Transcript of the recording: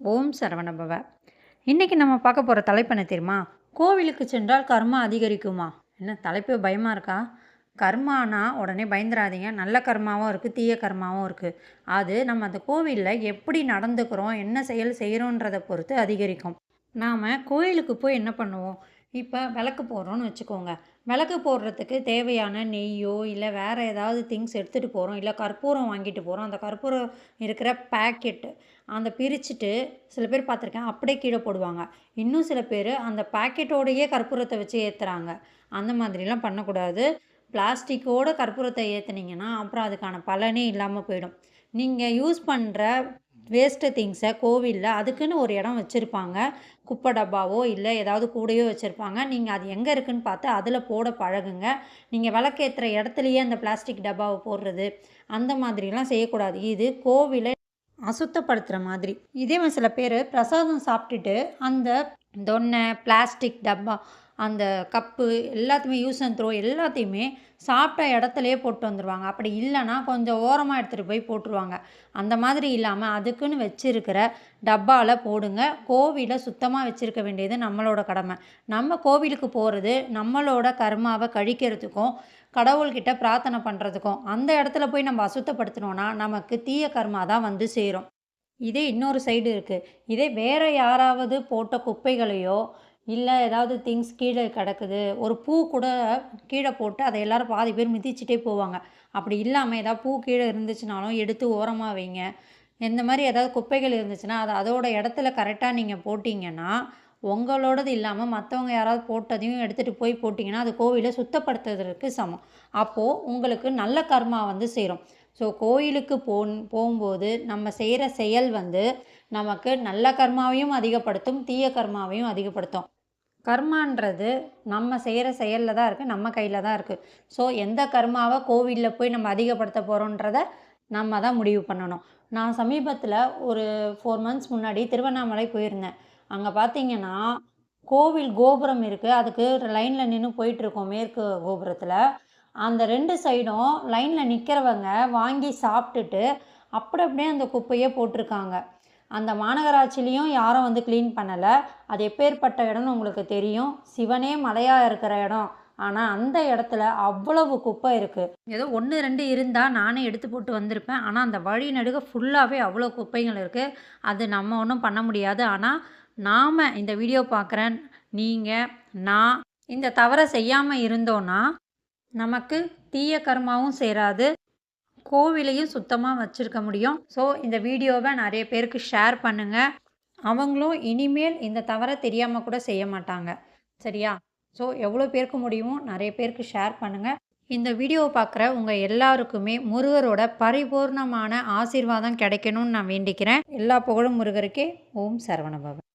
ஓம் சரவணபவ. இன்றைக்கி நம்ம பார்க்க போகிற தலைப்பு என்ன தெரியுமா? கோவிலுக்கு சென்றால் கர்மா அதிகரிக்குமா? என்ன தலைப்பு பயமாக இருக்கா? கர்மானா உடனே பயந்துடாதீங்க நல்ல கர்மாவும் இருக்குது தீய கர்மாவும் இருக்குது அது நம்ம அந்த கோவிலில் எப்படி நடந்துக்கிறோம் என்ன செயல் செய்கிறோன்றதை பொறுத்து அதிகரிக்கும். நாம் கோயிலுக்கு போய் என்ன பண்ணுவோம்? இப்போ விளக்கு போடுறோன்னு வச்சுக்கோங்க. விளக்கு போடுறதுக்கு தேவையான நெய்யோ இல்லை வேறு ஏதாவது திங்ஸ் எடுத்துகிட்டு போகிறோம் இல்லை கற்பூரம் வாங்கிட்டு போகிறோம் அந்த கற்பூரம் இருக்கிற பேக்கெட்டு அந்த பிரிச்சுட்டு சில பேர் பார்த்துருக்கேன் அப்படியே கீழே போடுவாங்க. இன்னும் சில பேர் அந்த பேக்கெட்டோடையே கற்பூரத்தை வச்சு ஏற்றுறாங்க அந்த மாதிரிலாம் பண்ணக்கூடாது. பிளாஸ்டிக்கோட கற்பூரத்தை ஏற்றுனீங்கன்னா அப்புறம் அதுக்கான பலனே இல்லாமல் போயிடும். நீங்கள் யூஸ் பண்ணுற வேஸ்ட்டு திங்ஸை கோவிலில் அதுக்குன்னு ஒரு இடம் வச்சுருப்பாங்க. குப்பை டப்பாவோ இல்லை ஏதாவது கூடையோ வச்சுருப்பாங்க. நீங்கள் அது எங்கே இருக்குதுன்னு பார்த்து அதில் போட பழகுங்க. நீங்கள் விளக்கேற்றுற இடத்துலையே அந்த பிளாஸ்டிக் டப்பாவை போடுறது அந்த மாதிரிலாம் செய்யக்கூடாது. இது கோவிலை அசுத்தப்படுத்துகிற மாதிரி. இதே சில பேர் பிரசாதம் சாப்பிட்டுட்டு அந்த தொன்னை பிளாஸ்டிக் டப்பா அந்த கப்பு எல்லாத்தையுமே யூஸ் அண்ட் த்ரோ எல்லாத்தையுமே சாப்பிட்ட இடத்துலையே போட்டு வந்துடுவாங்க அப்படி இல்லைன்னா கொஞ்சம் ஓரமாக எடுத்துகிட்டு போய் போட்டுருவாங்க. அந்த மாதிரி இல்லாமல் அதுக்குன்னு வச்சுருக்கிற டப்பாவில் போடுங்க. கோவிலை சுத்தமாக வச்சுருக்க வேண்டியது நம்மளோட கடமை. நம்ம கோவிலுக்கு போகிறது நம்மளோட கர்மாவை கழிக்கிறதுக்கும் கடவுள்கிட்ட பிரார்த்தனை பண்ணுறதுக்கும் அந்த இடத்துல போய் நம்ம அசுத்தப்படுத்தினோன்னா நமக்கு தீய கர்மா தான் வந்து சேரும். இதே இன்னொரு சைடு இருக்குது இதே வேறு யாராவது போட்ட குப்பைகளையோ இல்லை ஏதாவது திங்ஸ் கீழே கிடக்குது. ஒரு பூ கூட கீழே போட்டு அதை எல்லோரும் பாதி பேர் மிதிச்சிட்டே போவாங்க. அப்படி இல்லாமல் ஏதாவது பூ கீழே இருந்துச்சுனாலும் எடுத்து ஓரமாக வைங்க. இந்த மாதிரி ஏதாவது குப்பைகள் இருந்துச்சுன்னா அதை அதோட இடத்துல கரெக்டாக நீங்கள் போட்டிங்கன்னா உங்களோடது இல்லாமல் மற்றவங்க யாராவது போட்டதையும் எடுத்துகிட்டு போய் போட்டிங்கன்னா அது கோவிலை சுத்தப்படுத்துறதுக்கு சமம். அப்போது உங்களுக்கு நல்ல கர்மா வந்து சேரும். ஸோ கோயிலுக்கு போ போகும்போது நம்ம செய்கிற செயல் வந்து நமக்கு நல்ல கர்மாவையும் அதிகப்படுத்தும் தீய கர்மாவையும் அதிகப்படுத்தும். கர்மான்றது நம்ம செய்கிற செயலில் தான் இருக்குது நம்ம கையில் தான் இருக்குது ஸோ எந்த கர்மாவை கோவிலில் போய் நம்ம அதிகப்படுத்த போகிறோன்றத நம்ம தான் முடிவு பண்ணணும். நான் சமீபத்தில் ஒரு ஃபோர் மந்த்ஸ் முன்னாடி திருவண்ணாமலை போயிருந்தேன். அங்கே பார்த்தீங்கன்னா கோவில் கோபுரம் இருக்குது அதுக்கு லைனில் நின்று போயிட்டுருக்கோம் மேற்கு கோபுரத்தில். அந்த ரெண்டு சைடும் லைனில் நிற்கிறவங்க வாங்கி சாப்பிட்டுட்டு அப்படி அப்படியே அந்த குப்பையே போட்டிருக்காங்க. அந்த மாநகராட்சிலையும் யாரும் வந்து க்ளீன் பண்ணலை. அது எப்பேற்பட்ட இடம்னு உங்களுக்கு தெரியும். சிவனே மலையாக இருக்கிற இடம். ஆனால் அந்த இடத்துல அவ்வளவு குப்பை இருக்குது ஏதோ ஒன்று ரெண்டு இருந்தால் நானே எடுத்து போட்டு வந்திருப்பேன். ஆனால் அந்த வழி நடுக ஃபுல்லாகவே அவ்வளோ குப்பைகள் இருக்குது அது நம்ம ஒன்றும் பண்ண முடியாது. ஆனால் நாம் இந்த வீடியோ பார்க்குறேன் நீங்கள் நான் இந்த தவறை செய்யாமல் இருந்தோன்னா நமக்கு தீய கர்மாவும் சேராது. கோவிலையும் சுத்தமாக வச்சுருக்க முடியும். ஸோ இந்த வீடியோவை நிறைய பேருக்கு ஷேர் பண்ணுங்கள் அவங்களும் இனிமேல் இந்த தவறை தெரியாமல் கூட செய்ய மாட்டாங்க. சரியா? ஸோ எவ்வளோ பேருக்கு முடியுமோ நிறைய பேருக்கு ஷேர் பண்ணுங்கள் இந்த வீடியோவை பார்க்குற உங்கள் எல்லாருக்குமே முருகரோட பரிபூர்ணமான ஆசீர்வாதம் கிடைக்கணும்னு நான் வேண்டிக்கிறேன். எல்லா புகழும் முருகருக்கே. ஓம் சரவணபவன்